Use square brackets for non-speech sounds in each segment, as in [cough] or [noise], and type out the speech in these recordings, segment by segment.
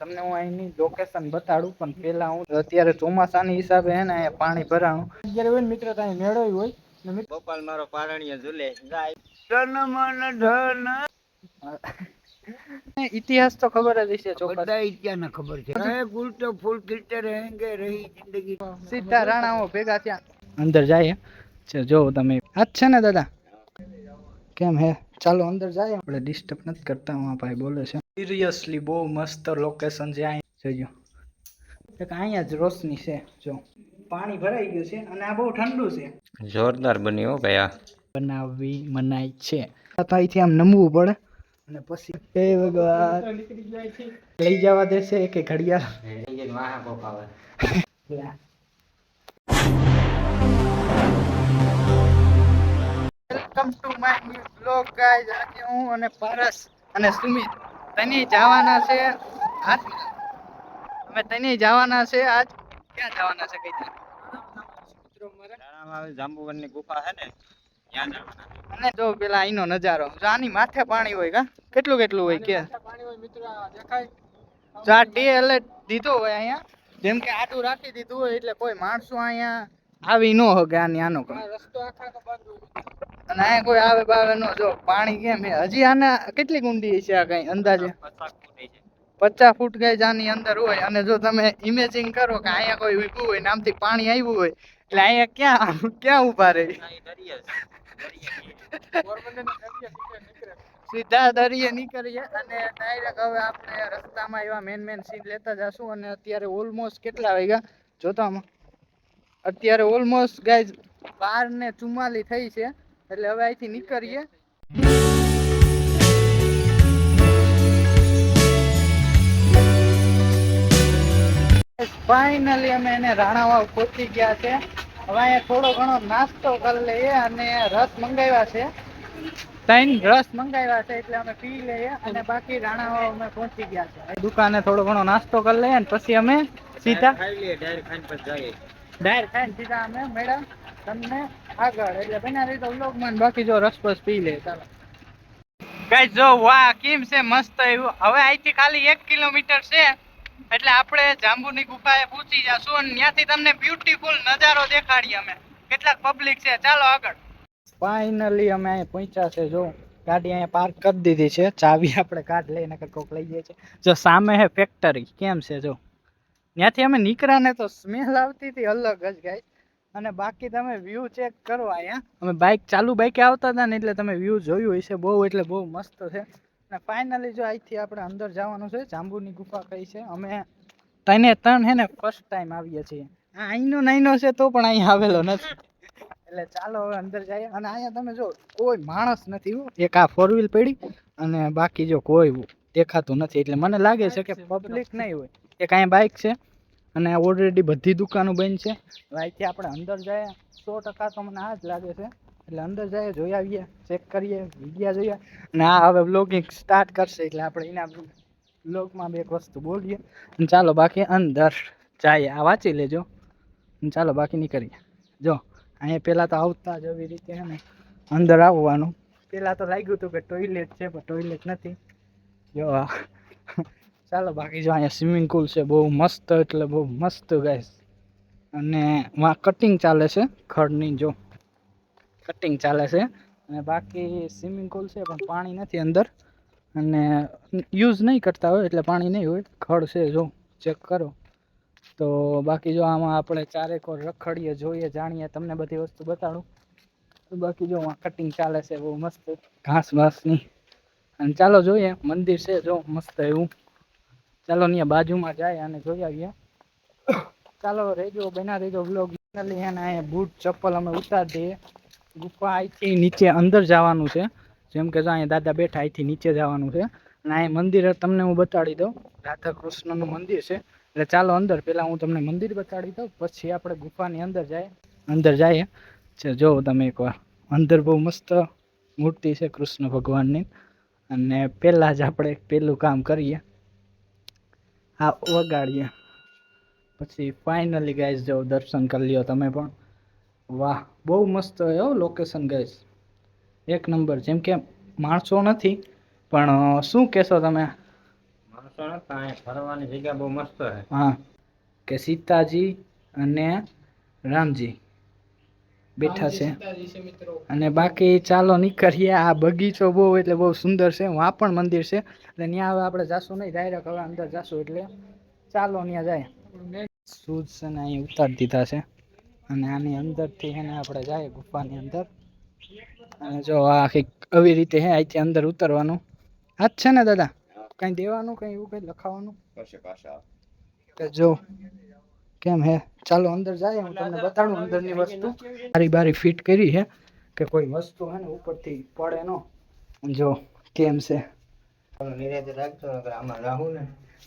તમને હું અહીંની લોકેશન બતાડું પણ પેલા હું અત્યારે ચોમાસાની હિસાબે હે ને અહીંયા પાણી ભરાણું. અત્યારે હોય ને મિત્ર ત્યાં મેળવ્યું હોય. ને ગોપાલ મારો પારણીય ઝૂલે. ગાય. ઇતિહાસ તો ખબર જ છે બધા ઇતિહાસ ખબર છે. રહે ફૂલ તો ફૂલ ખીલતે રહેંગે રહી જિંદગી. સીધા રાણાઓ ભેગા થયા. અંદર જાય છે. જો તમે આ છે ને દાદા. કેમ હે? ચાલો અંદર જાય. આપણે ડિસ્ટર્બ નથી કરતા હું ભાઈ બોલે છે. સિરિયસલી બહુ મસ્ત લોકેશન છે અહીંયા જોજો. એક અહીંયા જ રોશની છે જો. પાણી ભરાઈ ગયું છે અને આ બહુ ઠંડુ છે. જોરદાર બની હો ભાઈ આ. બનાવવી મનાય છે. તો અહીંથી આમ નમવું પડે અને પછી હે ભગવાન. લઈ જવા દેશે એક ઘડિયાળ. Welcome to my new blog guys આજે હું અને પારસ અને સુમિત તને જવાના છે આજ? અમે તને જવાના છે આજ? ક્યાં જવાના છે કઈ મિત્રો મારા રાણામાં આવે જાંબુવનની ગુફા છે ને ત્યાં જવાના. અને જો પેલા અહીંનો નજારો જો આની માથે પાણી હોય કા? કેટલું કેટલું હોય કે? જો આ ટી એલર્ટ દીધો હોય અહીંયા. જેમ કે આટું રાખી દીધું હોય એટલે કોઈ માણસો અહીંયા આવી ન હોગે આની આનો અને અહીંયા કોઈ આવે બાવે ન જો પાણી કેમ હે હજી આના કેટલી ઊંડી છે આ કઈ અંદાજે? પચાસ ફૂટી છે. પચાસ ફૂટ ગઈ આની અંદર હોય. અને જો તમે ઇમેજિંગ કરો કે અહીંયા કોઈ ઊભું હોય નામથી પાણી આવ્યું હોય એટલે અહીંયા ક્યાં ક્યાં ઊભા રહે? દરિયા દરિયા સીધા દરિયે નીકળીએ અને ડાયરેક્ટ હવે આપણે રસ્તામાં એવા મેન મેન સીન લેતા જશું. અને અત્યારે ઓલમોસ્ટ કેટલા વાગ્યા? જોતો આમાં. અત્યારે ઓલમોસ્ટ ગાઈઝ બાર ને ચુમ્માલી થઈ છે. એટલે હવે અહીંથી નીકળીએ. ફાઇનલી અમે એને રાણાવાવ પહોંચી ગયા છે. હવે અહીંયા થોડો ઘણો નાસ્તો કરી લઈએ અને રસ મંગાવ્યા છે. ત્રણ રસ મંગાવ્યા છે એટલે અમે પી લઈએ અને બાકી રાણાવાવ અમે પહોંચી ગયા છે. દુકાને થોડો ઘણો નાસ્તો કરી લઈએ અને પછી અમે સીધા ખાઈ લઈએ ડાયરેક્ટ ખાઈને પછી જઈએ. ડાયર ખાઈને સીધા અમે મેડમ તમને આગળ. એટલે બના વ્લોગમાં બાકી જો રસ પી લે ચાલો. ગાઈસ જો વાહ કેમ છે મસ્ત એવું? હવે અહીંથી ખાલી એક કિલોમીટર છે એટલે આપણે જાંબુની ગુફાએ પૂછી જશું અને ત્યાંથી તમને બ્યુટીફુલ નજારો દેખાડીએ અમે. કેટલાક પબ્લિક છે. ચાલો આગળ. ફાઇનલી અમે અહીંયા પહોંચ્યા છે. જો ગાડી અહીંયા પાર્ક કરી દીધી છે. ચાવી આપણે કાઢ લઈને કોક લઈ જઈએ છે. જો સામે હે ફેક્ટરી કેમ છે જો? ત્યાંથી અમે નીકળ્યા તો સ્મેલ આવતી હતી અલગ જ ગાય અને બાકી તમે વ્યૂ ચેક કરો અહીંયા. અમે બાઇક ચાલુ બાઇકે આવતા હતા ને એટલે તમે વ્યૂ જોયું હશે બહુ, એટલે બહુ મસ્ત છે. અને ફાઇનલી જો અહીંથી આપણે અંદર જવાનું છે, જાંબુની ગુફા કઈ છે, અમે તને ત્રણ છે ને ફર્સ્ટ ટાઈમ આવીએ છીએ. આ અહીંનો નાઈનો છે તો પણ અહીંયા આવેલો નથી. એટલે ચાલો હવે અંદર જઈએ. અને અહીંયા તમે જો, કોઈ માણસ નથી. એક આ ફોર વ્હીલ પડી અને બાકી જો કોઈ દેખાતું નથી. એટલે મને લાગે છે કે પબ્લિક નહીં હોય. એક અહીંયા બાઇક છે? અને ઓલરેડી બધી દુકાનો બંધ છે. અહીંથી આપણે અંદર જઈએ. સો ટકા તો મને આ જ લાગે છે. એટલે અંદર જઈએ, જોઈ આવીએ ચેક કરીએ, વિડીયા જોઈએ. અને આ હવે બ્લોગિંગ સ્ટાર્ટ કરશે, એટલે આપણે એના બ્લોગમાં બે એક વસ્તુ બોલીએ. ચાલો બાકી અંદર જઈએ. આ વાંચી લેજો. ચાલો બાકી નીકળીએ. જો, અહીંયા પહેલાં તો આવતા જ એવી રીતે ને, અંદર આવવાનું. પહેલાં તો લાગ્યું હતું કે ટોયલેટ છે, પણ ટોયલેટ નથી. જો ચાલો, બાકી જો અહીંયા સ્વિમિંગ પુલ છે, બહુ મસ્ત એટલે બહુ મસ્ત ગાઈસ અને વાં કટિંગ ચાલે છે ખડની, જો. કટિંગ ચાલે છે. અને બાકી સ્વિમિંગ પુલ છે, પણ પાણી નથી અંદર. અને યુઝ નહીં કરતા હોય એટલે પાણી નહીં હોય, ખડ છે, જો. ચેક કરો. તો બાકી જો આમાં આપણે ચારેક રખડીએ, જોઈએ, જાણીએ, તમને બધી વસ્તુ બતાડું. બાકી જો કટિંગ ચાલે છે, બહુ મસ્ત. ઘાસ વાસની અને ચાલો જોઈએ, મંદિર છે, જો, મસ્ત એવું. ચાલો અહીંયા બાજુમાં જાય અને જોઈ આવીએ. ચાલો રેજો બના રેજો બ્લોગ ફાઇનલી એને અહીંયા બૂટ ચપ્પલ અમે ઉતારી દઈએ ગુફા અહીંથી નીચે અંદર જવાનું છે. જેમ કે જો અહીંયા દાદા બેઠા અહીંથી નીચે જવાનું છે. અને અહીંયા મંદિર તમને હું બતાડી દઉં. રાધા કૃષ્ણનું મંદિર છે. એટલે ચાલો અંદર, પહેલાં હું તમને મંદિર બતાડી દઉં. પછી આપણે ગુફાની અંદર જાય. અંદર જઈએ. જો તમે એકવાર. અંદર બહુ મસ્ત મૂર્તિ છે કૃષ્ણ ભગવાનની. અને પહેલાં જ આપણે પહેલું કામ કરીએ. આ વગાડીએ. પછી ફાઇનલી ગાઈસ જો દર્શન કરી લ્યો તમે પણ. વાહ બહુ મસ્ત હો લોકેશન ગાઈસ એક નંબર જેમ કે માણસો નથી પણ શું કહેશો તમે? માણસો નથી ફરવાની જગ્યા બહુ મસ્ત છે. હા કે સીતાજી અને રામજી. બેઠા છે. અને બાકી ચાલો નીકળીએ. આ બગીચો બહુ એટલે બહુ સુંદર છે. વहाँ પણ મંદિર છે. એટલે ત્યાં હવે આપણે જાશું નહીં. ડાયરેક્ટ હવે અંદર જાશું એટલે ચાલો ત્યાં જાય. શૂઝ છે ને અહીં ઉતારી દીધા છે. અને આની અંદરથી છે ને આપણે જાય ગુફાની અંદર. અને જો આ આખી આવી રીતે હે અહીંથી અંદર ઉતરવાનું. આ જ છે ને દાદા? કંઈ દેવાનું કંઈ એવું કંઈ લખાવાનું? કે જો. કેમ હે? ચાલો અંદર જાય હું તમને બતાડું અંદરની વસ્તુ. બારી બારી ફિટ કરી છે કે કોઈ વસ્તુ હે ને ઉપરથી પડે નો. જો કેમ છે?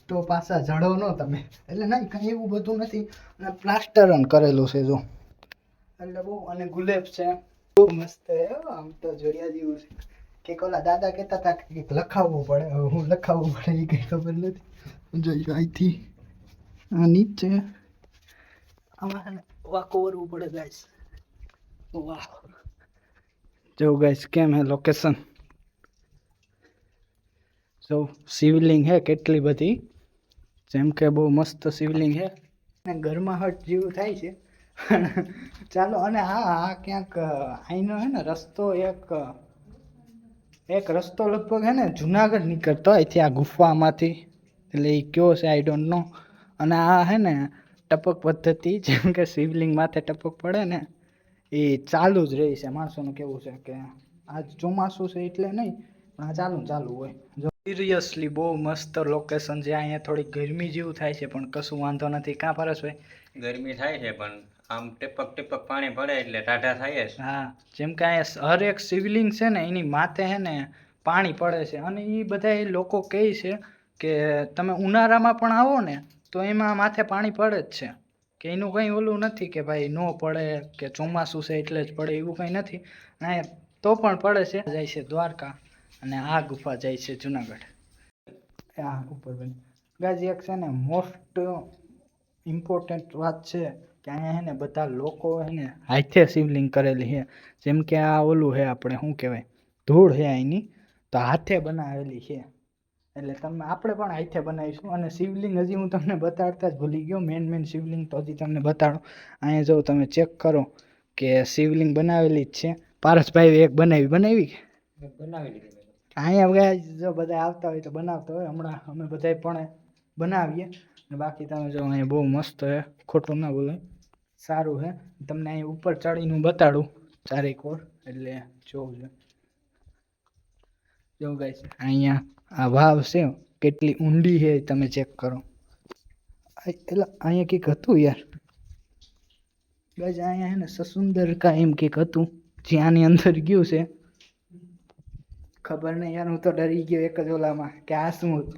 તો પાછા જડો નો તમે. એટલે નહીં કઈ એવું બધું નથી. અને પ્લાસ્ટર કરેલું છે જો. એટલે બહુ અને ગુલેબ છે. બહુ મસ્ત હે હો, આમ તો જોડિયા જેવું છે. કે ઓલા દાદા કહેતા હતા કે લખાવવું પડે. હું લખાવવું પડે એ કંઈ ખબર નથી. જો અહીંથી આ નીચે આમાં છે ને પડે ગાઈસ વાહ. જો ગાઈસ કેમ હે લોકેશન જો શિવલિંગ હે કેટલી બધી? જેમ કે બહુ મસ્ત શિવલિંગ હે. અને ગરમાહટ જેવું થાય છે. ચાલો અને હા આ ક્યાંક અહીંનો હે ને રસ્તો એક એક રસ્તો લગભગ હે ને જુનાગઢ નીકળતો અહીંથી આ ગુફામાંથી. એટલે એ કયો છે આઈ ડોન્ટ નો અને આ હે ને ટપક પદ્ધતિ જેમ કે શિવલિંગ માથે ટપક પડે ને એ ચાલુ જ રહી છે. માણસોનું કેવું છે કે આજ ચોમાસું છે એટલે નહીં પણ આ ચાલુ ચાલુ હોય. જો સિરિયસલી બહુ મસ્ત લોકેશન છે. અહીંયા થોડી ગરમી જેવું થાય છે પણ કશું વાંધો નથી. કાં પરસ હોય ગરમી થાય છે પણ આમ ટેપક ટીપક પાણી પડે એટલે ટાઢા થાય છે હા જેમ કે અહીંયા હર એક શિવલિંગ છે ને એની માથે છે ને પાણી પડે છે. અને એ બધા લોકો કહે છે કે તમે ઉનાળામાં પણ આવો ને તો એમાં માથે પાણી પડે જ છે. કે એનું કંઈ ઓલું નથી કે ભાઈ ન પડે કે ચોમાસું છે એટલે જ પડે એવું કંઈ નથી. અહીંયા તો પણ પડે છે. જાય છે દ્વારકા અને આ ગુફા જાય છે જુનાગઢ. આ ઉપર બની. ગાજી, એક છે ને મોસ્ટ ઇમ્પોર્ટન્ટ વાત છે કે અહીંયા છે ને બધા લોકો છે ને હાથે શિવલિંગ કરેલી છે. જેમ કે આ ઓલું છે આપણે શું કહેવાય? ધૂળ છે અહીંની. તો હાથે બનાવેલી છે. એટલે તમે આપણે પણ હાથે બનાવીશું. અને શિવલિંગ હજી હું તમને બતાડતા જ ભૂલી ગયો. મેન મેન શિવલિંગ તો હજી તમને બતાડો. અહીંયા જો તમે ચેક કરો કે શિવલિંગ બનાવેલી જ છે. પારસભાઈ એક બનાવી બનાવી? કે બનાવેલી અહીંયા જો બધા આવતા હોય તો બનાવતા હોય. હમણાં અમે બધા પણ બનાવીએ. અને બાકી તમે જો અહીંયા બહુ મસ્ત છે. ખોટું ના બોલે સારું છે. તમને અહીં ઉપર ચડીને હું બતાડું ચારેક ઓર. એટલે જોવું છે. જો ગાય અહીંયા આ વાવ છે, કેટલી ઊંડી છે, તમે ચેક કરો. એટલે અહીંયા કંઈક હતું યાર. બસ અહીંયા છે ને સસુંદર કા એમ કંઈક હતું, જે આની અંદર ગયું છે. ખબર નહીં યાર, હું તો ડરી ગયો એક જ ઓલામાં કે આ શું?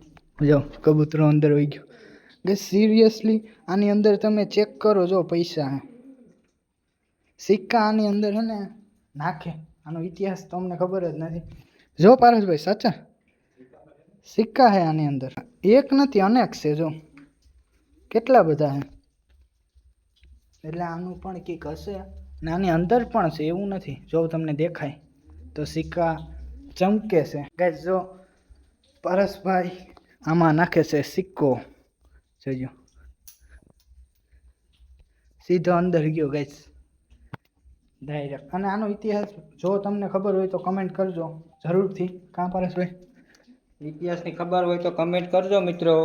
જો, કબૂતરો અંદર હોઈ ગયો. કે સિરિયસલી આની અંદર તમે ચેક કરો જો પૈસા. હે સિક્કા આની અંદર છે ને, નાખે. આનો ઇતિહાસ તો અમને ખબર જ નથી. જો પારસભાઈ સાચા? સિક્કા હે આની અંદર? એક નથી, અનેક છે જો. કેટલા બધા હે? એટલે આનું પણ કંઈક હશે. ને આની અંદર પણ છે, એવું નથી. જો તમને દેખાય, તો સિક્કા ચમકે છે. ગાઈસ જો પરસભાઈ આમાં નાખે છે સિક્કો. જોજો. સીધો અંદર ગયો ગાઈસ ડાયરેક્ટ અને આનો ઇતિહાસ જો તમને ખબર હોય તો કમેન્ટ કરજો. જરૂરથી. કાં પરેશભાઈ? ઇતિહાસની ખબર હોય તો કમેન્ટ કરજો મિત્રો.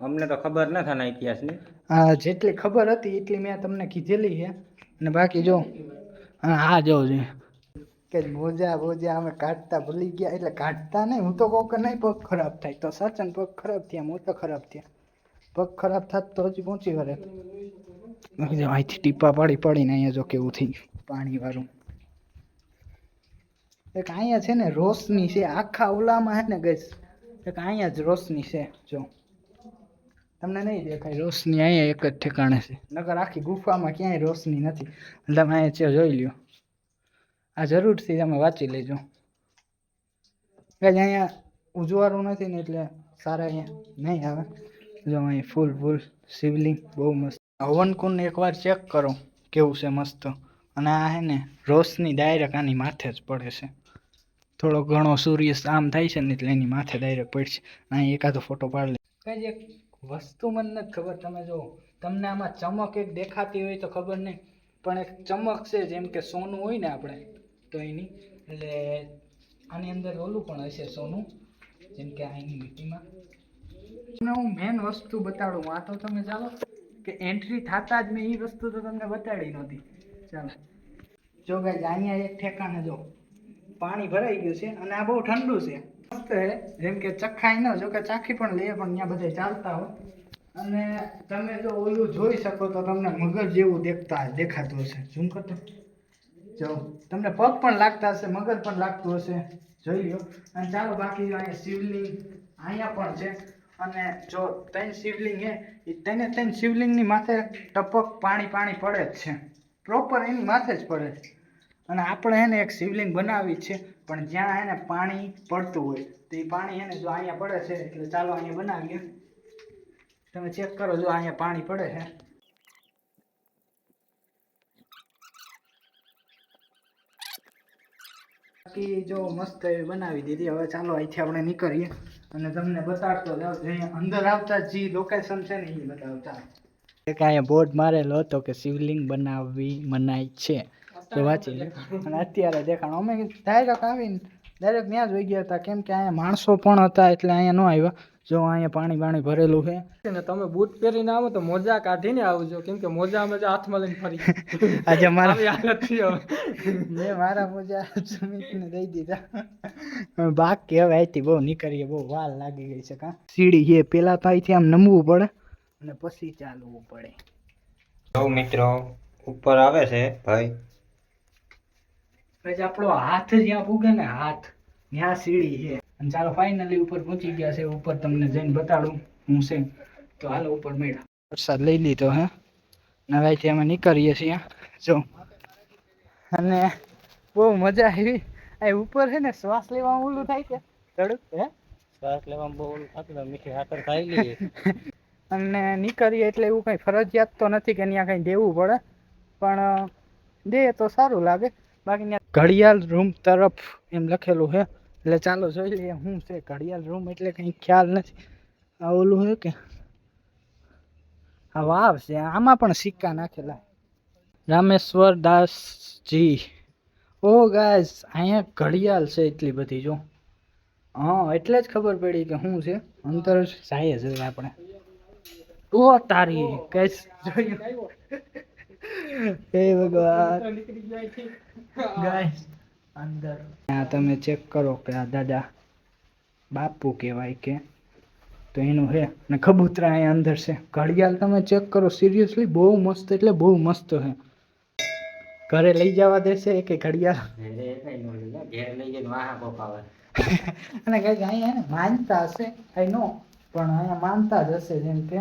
અમને તો ખબર ન થાય ઇતિહાસની. હા, જેટલી ખબર હતી એટલી મેં તમને કીધેલી છે. અને બાકી જો હા, જો છે કે મોજા મોજા અમે કાઢતા ભૂલી ગયા. એટલે કાઢતા નહીં. હું તો કહું કે નહીં, પગ ખરાબ થાય. તો સાચન પગ ખરાબ થયા હું તો ખરાબ થયા. પગ ખરાબ થાત તો હજી પહોંચી વળે. અહીંથી ટીપા પાડી પાડીને અહીંયા જો કેવું થઈ પાણી વાળું. એક અહીંયા છે ને, રોશની છે. આખા ઓલામાં છે ને ગઈશ એક અહીંયા જ રોશની છે જો. તમને નહીં દેખાય. રોશની અહીંયા એક જ ઠેકાણે છે. નગર આખી ગુફામાં ક્યાંય રોશની નથી. એટલે તમે અહીંયા છે જોઈ લ્યો. આ જરૂરથી તમે વાંચી લેજો. કે અહીંયા ઉજવાળું નથી ને એટલે સારા અહીંયા નહીં આવે. જો અહીં ફૂલ ફૂલ શિવલિંગ બહુ મસ્ત. હવનકુંડ એકવાર ચેક કરો કેવું છે મસ્ત. અને આ હે ને રોશની ડાયરેક્ટ આની માથે જ પડે છે. થોડો ઘણો સૂર્ય આમ થાય છે ને એટલે એની માથે ડાયરેક્ટ પડશે. અહીં એકાદો ફોટો પાડી લે કઈ એક વસ્તુ મને નથી ખબર. તમે જો, તમને આમાં ચમક એક દેખાતી હોય તો ખબર નહીં. પણ એક ચમક છે જેમ કે સોનું હોય ને આપણે, તો એની, એટલે આની અંદર ઓલું પણ હશે સોનું, જેમ કે અહીંની મીટીમાં તમને હું મેન વસ્તુ બતાડું. આ તો તમે ચાલો, કે એન્ટ્રી થતા જ મેં એ વસ્તુ તો તમને બતાડી નહોતી. ચાલો. જો ગાઈઝ અહીંયા એક ઠેકાણે જો. પાણી ભરાઈ ગયું છે અને આ બહુ ઠંડુ છે. મસ્ત છે. જેમ કે ચખાઈ ન જો કે ચાખી પણ લઈએ પણ ત્યાં બધા ચાલતા હોય અને તમે જો ઓલું જોઈ શકો તો તમને મગજ જેવું દેખતા દેખાતું હશે. ઝૂમ કરતો જો, તમને પગ પણ લાગતા હશે, મગજ પણ લાગતું હશે. જોઈ લો. અને ચાલો બાકી અહીંયા શિવલિંગ અહીંયા પણ છે. અને જો ત્રણ શિવલિંગ એ ત્રણે ત્રણ શિવલિંગની માથે ટપક પાણી પાણી પડે જ છે. પ્રોપર એની માથે જ પડે છે. અને આપણે એને એક શિવલિંગ બનાવી છે, પણ જ્યાં એને પાણી પડતું હોય, તો એ પાણી એને જો અહીંયા પડે છે, એટલે ચાલો અહીંયા બનાવીએ. તમે ચેક કરો જો અહીંયા પાણી પડે છે. બાકી જો મસ્ત એવી બનાવી દીધી, હવે ચાલો અહીંથી આપણે નીકળીએ. અને તમને બતાડતો જાઉં જે અંદર આવતા જે લોકેશન છે ને એ બતાવતા. એક અહીંયા બોર્ડ મારેલો હતો કે શિવલિંગ બનાવવી મનાય છે. તો વાંચી અને અત્યારે દેખાણ. અમે ડાયરેક્ટ આવીને ડાયરેક્ટ ત્યાં જ વહી ગયા હતા. કેમ કે અહીંયા માણસો પણ હતા એટલે અહીંયા ન આવ્યા. જો અહીંયા પાણી પાણી ભરેલું છે. ને તમે બૂટ પહેરીને આવો તો મોજા કાઢીને આવજો. કેમ કે મોજા અમે હાથમાં લઈને ફરી. [laughs] આજે મારા હાલત થઈ મેં મારા મોજા સુમિતને દઈ દીધા. બાકી હવે અહીંથી બહુ નીકળીએ. બહુ વાલ લાગી ગઈ છે કા. સીડી છે. પેલા તો અહીંથી આમ નમવું પડે અને પછી ચાલવું પડે. મિત્રો ઉપર આવે છે ભાઈ. પછી આપણો હાથ જ્યાં પૂગે ને હાથ. ત્યાં સીડી છે. અને ચાલો ફાઇનલી ઉપર પહોંચી ગયા છે. ઉપર તમને જઈને બતાડું હું છે. તો હાલો ઉપર મેળા વરસાદ લઈ લીધો હે. નવાઈથી અમે નીકળીએ છીએ. જો. અને બહુ મજા આવી. આ ઉપર છે ને શ્વાસ લેવામાં ઓલું થાય કે થોડુંક હે. શ્વાસ લેવામાં બહુ ઓલું થતું મીઠી હાકર ખાઈ લઈએ. [laughs] અને નીકળીએ એટલે એવું કંઈ ફરજિયાત તો નથી કે ત્યાં કંઈ દેવું પડે. પણ દે તો સારું લાગે. બાકી ઘડિયાળ રૂમ તરફ એમ લખેલું છે. એટલે ચાલો જોઈ લઈએ શું છે ઘડિયાળ રૂમ એટલે કંઈ ખ્યાલ નથી. આ ઓલું છે કે આ વાવ છે. આમાં પણ સિક્કા નાખેલા. રામેશ્વર દાસજી. ઓ ગાઈસ અહીંયા ઘડિયાળ છે એટલી બધી જો. હા, એટલે જ ખબર પડી કે શું છે. અંતર જાય છે આપણે. ઓ તારી કઈ જોયું હે ભગવાન. ગાઈસ [laughs] અંદર. આ તમે ચેક કરો કે આ દાદા બાપુ કહેવાય કે. તો એનું હે ને કબૂતરા અહીંયા અંદર છે. ઘડિયાળ તમે ચેક કરો સિરિયસલી બહુ મસ્ત એટલે બહુ મસ્ત છે ઘરે લઈ જવા દેશે કે ઘડિયાળ. [laughs] ઘેર લઈ જઈને વાહા પપાવે અને કંઈક અહીંયા માનતા હશે. આઈ નો પણ અહીંયા માનતા જ હશે જેમ કે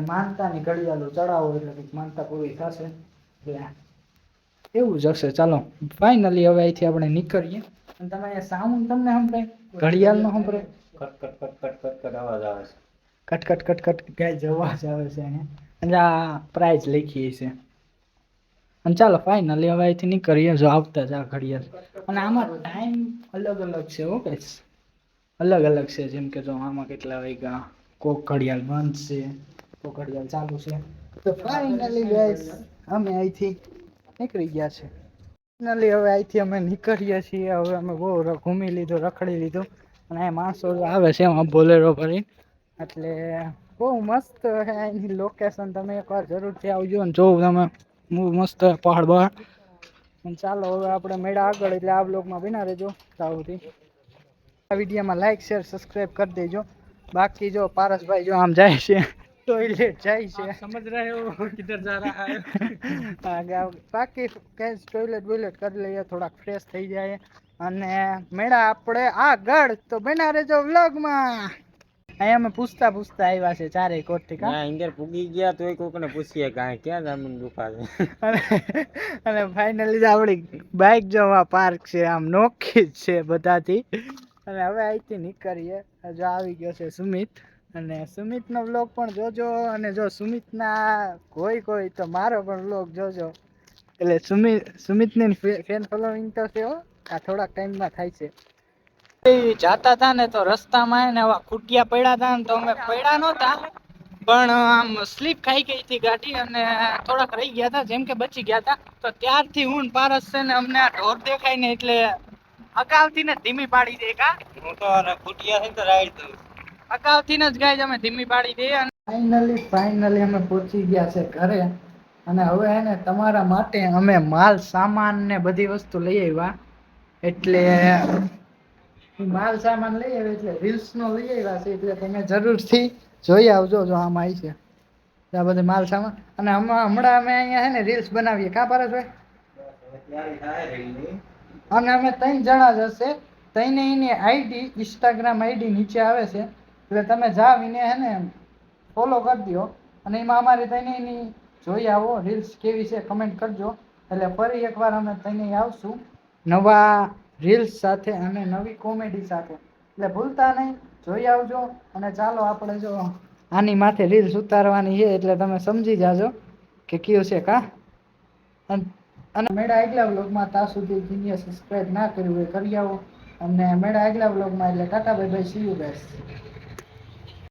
માનતાની ઘડિયાળો ચડાવો એટલે કંઈક માનતા પૂરી થશે. એવું જ હશે. ચાલો ફાઇનલી હવે અહીંથી આપણે નીકળીએ. અને તમે અહીંયા સાઉન્ડ તમને સંભળાય? ઘડિયાળનો સંભળાય? કટ કટ કટ કટ કટ કટ અવાજ આવે છે. કટ કટ કટ કટ ગાય જવા જ આવે છે અહીંયા? અને આ પ્રાઇઝ લખીએ છે. અને ચાલો ફાઇનલી હવે અહીંથી નીકળીએ. જો આવતા જ આ ઘડિયાળ. અને આમાં ટાઈમ અલગ અલગ છે ઓકે અલગ અલગ છે. જેમ કે જો આમાં કેટલા વાગ્યા? કોક ઘડિયાળ બંધ છે. કોક ઘડિયાળ ચાલુ છે. તો ફાઇનલી ગાઈસ અમે અહીંથી નીકળી ગયા છે. ફાઇનલી હવે અહીંથી અમે નીકળીએ છીએ. હવે અમે બહુ ઘૂમી લીધું, રખડી લીધું. અને અહીંયા માણસો આવે છે એમાં બોલેરો ભરી એટલે બહુ મસ્ત છે એની લોકેશન તમે એકવાર જરૂરથી આવજો અને જોવું તમે. બહુ મસ્ત પહાડ બહાડ ચાલો હવે આપણે મેળા આગળ, એટલે આ બ્લોગમાં બિના રહેજો. સાવથી આ વિડીયોમાં લાઇક શેર સબસ્ક્રાઈબ કરી દેજો. બાકી જો પારસભાઈ જો આમ જાય છે. ટોયલેટ જાય છે. સમજ રહ્યો હો કિધર જા રહા હે. [laughs] હા, બાકી કેસ ટોયલેટ બોયલેટ કરી લઈએ થોડાક ફ્રેશ થઈ જાય. અને મેળા આપણે આગળ તો બના રહેજો વ્લોગમાં. અહીંયા અમે પૂછતા પૂછતા આવ્યા છે ચારે કોટી કા. ના અંદર પૂગી ગયા તોય કોકને પૂછીએ કાંઈ ક્યાં જમીન ગુફા છે? અને ફાઇનલી આપણી બાઇક જવા પાર્ક છે આમ નોખી જ છે બધાથી. અને હવે અહીંથી નીકળીએ. હજુ આવી ગયો છે સુમિત. અને સુમિતનો વ્લોગ પણ જોજો અને જો સુમિતના કોઈ કોઈ તો મારો પણ વ્લોગ જોજો. એટલે સુમિત, સુમિતની ફેન ફોલોઈંગ તો છે આ થોડાક ટાઈમમાં થાય છે. એ જાતા હતા ને તો રસ્તામાં ને આવા ખૂટિયા પડ્યા હતા ને તો અમે પડ્યા નહોતા. પણ આમ સ્લીપ ખાઈ ગઈ હતી ગાડી અને થોડાક રહી ગયા હતા જેમ કે બચી ગયા હતા તો ત્યારથી હું પારસ છે ને અમને આ ઢોર દેખાય ને એટલે અગાઉથી ને ધીમી પાડી દે કા હું. તો ખૂટિયા છે તો રાઈડ દઉં અગાઉથી જ ગાય અમે ધીમી પાડી દઈએ અને ફાઇનલી ફાઇનલી અમે પહોંચી ગયા છે ઘરે. અને હવે હે ને તમારા માટે અમે માલ, સામાન ને બધી વસ્તુ લઈ આવ્યા. એટલે માલ, સામાન લઈ આવ્યા એટલે રીલ્સ નો લઈ આવ્યા છે. એટલે તમે જરૂરથી જોઈ આવજો જો આમ આવી છે. આ બધે માલ, સામાન. અને હમણાં અમે અહીંયા હે ને રીલ્સ બનાવીએ. કા પારસભાઈ ત્યારે થાય અને અમે ત્રણ જણા જ હશે. તઈને એની આઈડી ઇન્સ્ટાગ્રામ આઈડી નીચે આવે છે. એટલે તમે જાવ એને હે ને ફોલો કરી દો અને એમાં અમારી એની જોઈ આવો રીલ્સ કેવી છે કમેન્ટ કરજો. એટલે ફરી એકવાર અમે ત્રણે આવશું નવા રીલ્સ સાથે અને નવી કોમેડી સાથે. એટલે ભૂલતા નહીં, જોઈ આવજો. અને ચાલો આપણે જો આની માથે રીલ્સ ઉતારવાની છે, એટલે તમે સમજી જાજો કે કયું છે કા. અને મેળા આગલા વ્લોગમાં ત્યાં સુધી જીનિયર સબસ્ક્રાઈબ ના કર્યું હોય, કરી આવો. અને મેળા આગલા વ્લોગમાં એટલે Tata bye bye see you guys